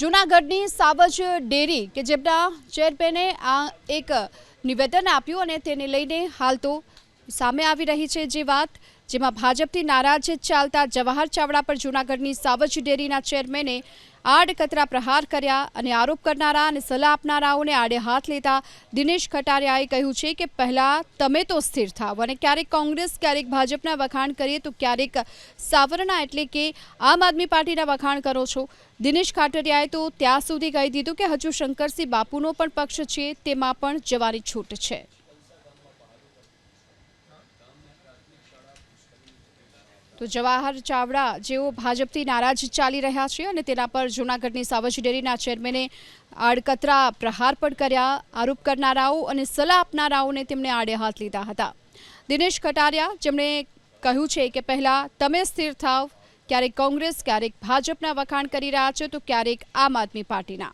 જૂનાગઢની સાવજ ડેરી કે જેમના ચેરમેને આ એક નિવેદન આપ્યું અને તેને લઈને હાલ તો સામે આવી રહી છે જે વાત. જેમાં ભાજપથી નારાજ ચાલતા જવાહર ચાવડા પર જૂનાગઢની સાવજ ડેરીના ચેરમેને આડકતરા પ્રહાર કર્યા અને આરોપ કરનારા અને સલાહ આપનારાઓને આડે હાથ લેતા દિનેશ ખટારિયાએ કહ્યું છે કે પહેલાં તમે તો સ્થિર થાવ અને ક્યારેક કોંગ્રેસ, ક્યારેક ભાજપના વખાણ કરીએ તો ક્યારેક સાવરણા એટલે કે આમ આદમી પાર્ટીના વખાણ કરો છો. દિનેશ ખાટરિયાએ તો ત્યાં સુધી કહી દીધું કે હજુ શંકરસિંહ બાપુનો પણ પક્ષ છે, તેમાં પણ જવાની છૂટ છે. તો જવાહર ચાવડા, જેઓ ભાજપથી નારાજ ચાલી રહ્યા છે અને તેના પર જૂનાગઢની સાવજી ડેરીના ચેરમેને આડકતરા પ્રહાર પણ કર્યા. આરોપ કરનારાઓ અને સલાહ આપનારાઓને તેમણે આડે હાથ લીધા હતા. દિનેશ કટારિયા, જેમણે કહ્યું છે કે પહેલાં તમે સ્થિર થાવ, ક્યારેક કોંગ્રેસ, ક્યારેક ભાજપના વખાણ કરી રહ્યા છો, તો ક્યારેક આમ આદમી પાર્ટીના.